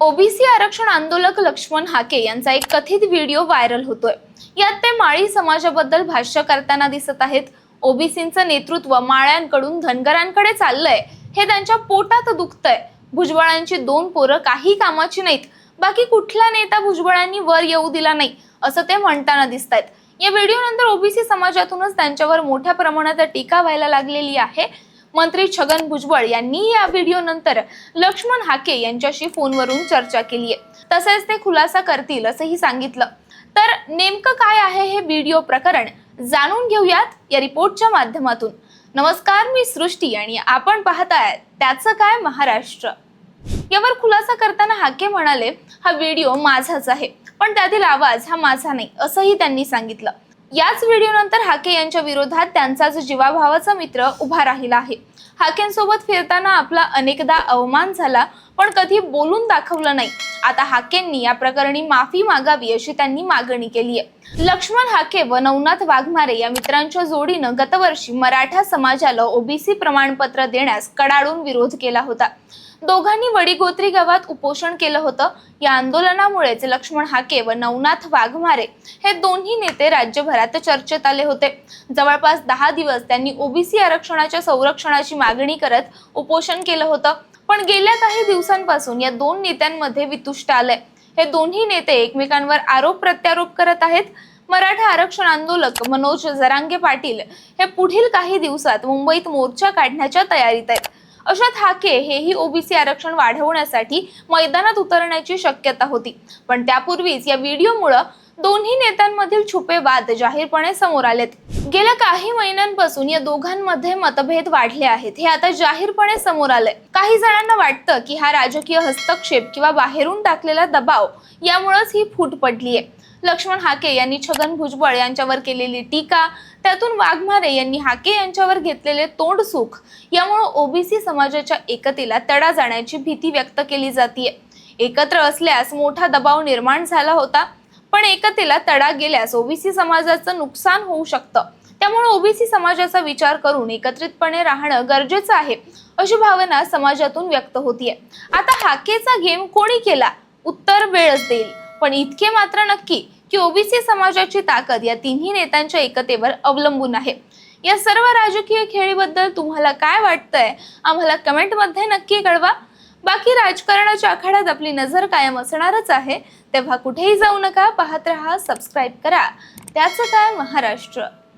OBC आरक्षण आंदोलक लक्ष्मण हाके यांचा एक कथित व्हिडिओ व्हायरल होतोय. यात ते माळी समाजाबद्दल भाष्य करताना दिसत आहेत. ओबीसींचं नेतृत्व माळ्यांकडून धनगरांकडे चाललंय. हे त्यांच्या पोटात दुखतंय. भुजबळांची दोन पोरं काही कामाची नाहीत. बाकी कुठला नेता भुजबळांनी वर येऊ दिला नाही असं ते म्हणताना दिसत आहेत या व्हिडिओ नंतर ओबीसी समाजातूनच त्यांच्यावर मोठ्या प्रमाणात टीका व्हायला लागलेली आहे. मंत्री छगन भुजबळ यांनी या व्हिडिओ नंतर लक्ष्मण हाके यांच्याशी फोनवरून चर्चा केली आहे तसेच ते खुलासा करतील असंही सांगितलं. तर नेमकं काय आहे हे व्हिडिओ प्रकरण जाणून घेऊयात या रिपोर्टच्या माध्यमातून. नमस्कार मी सृष्टी आणि आपण पाहताय त्याचं काय महाराष्ट्र. यावर खुलासा करताना हाके म्हणाले हा व्हिडिओ माझाच आहे पण त्यातील आवाज हा माझा नाही असंही त्यांनी सांगितलं. याच व्हिडिओ नंतर हाके यांच्या विरोधात त्यांचाच जीवाभावाचा मित्र उभा राहिला आहे. हाकेंसोबत फिरताना आपला अनेकदा अवमान झाला पण कधी बोलून दाखवलं नाही. आता हाकेंनी या प्रकरणी माफी मागावी अशी त्यांनी मागणी केली आहे. लक्ष्मण हाके व नवनाथ वाघमारे या मित्रांच्या जोडीनं गतवर्षी मराठा समाजाला ओबीसी प्रमाणपत्र देण्यास कडाडून विरोध केला होता. दोघांनी वडीगोत्री गावात उपोषण केलं होतं. या आंदोलनामुळेच लक्ष्मण हाके व नवनाथ वाघमारे हे दोन्ही नेते राज्यभरात चर्चेत आले होते. जवळपास दहा दिवस त्यांनी ओबीसी आरक्षणाच्या संरक्षणाची मागणी करत उपोषण केलं होतं. पण गेल्या काही दिवसांपासून या दोन नेत्यांमध्ये वितुष्ट आलंय. हे दोन्ही नेते एकमेकांवर आरोप प्रत्यारोप करत आहेत. मराठा आरक्षण आंदोलक मनोज जरांगे पाटील हे पुढील काही दिवसात मुंबईत मोर्चा काढण्याच्या तयारीत आहेत. अशा ठाके हेही ओबीसी आरक्षण वाढवण्यासाठी मैदानात उतरण्याची शक्यता होती. पण त्यापूर्वीच या व्हिडिओमुळं दोन्ही नेत्यांमधील छुपे वाद जाहीरपणे समोर आलेत. गेल्या काही महिन्यांपासून या दोघांमध्ये मतभेद वाढले आहेत. हे आता जाहीरपणे समोर आलंय. काही जणांना वाटतं की हा राजकीय हस्तक्षेप किंवा बाहेरून टाकलेला दबाव यामुळेच ही फूट पडली आहे लक्ष्मण हाके यांनी छगन भुजबळ यांच्यावर केलेली टीका त्यातून वाघमारे यांनी हाके यांच्यावर घेतलेले तोंडसुख यामुळे ओबीसी समाजाच्या एकतेला तडा जाण्याची भीती व्यक्त केली जाते एकत्र असल्यास मोठा दबाव निर्माण झाला होता. पण एकतेला तडा गेल्यास ओबीसी समाजाचं नुकसान होऊ शकतं. त्यामुळे ओबीसी समाजाचा विचार करून एकत्रितपणे राहणं गरजेचं आहे अशी भावना समाजातून व्यक्त होतीये. आता हाकेचा गेम कोणी केला? उत्तर वेळच देईल. पण इतके मात्र नक्की की ओबीसी समाजाची ताकद या तिन्ही नेत्यांच्या एकतेवर अवलंबून आहे. या सर्व राजकीय खेळीबद्दल तुम्हाला काय वाटतंय? आम्हाला कमेंटमध्ये नक्की कळवा. बाकी राजकारणाच्या आखाड्यात आपली नजर कायम असणारच आहे. तेव्हा कुठेही जाऊ नका पाहत रहा सबस्क्राईब करा. त्याचं काय? महाराष्ट्र.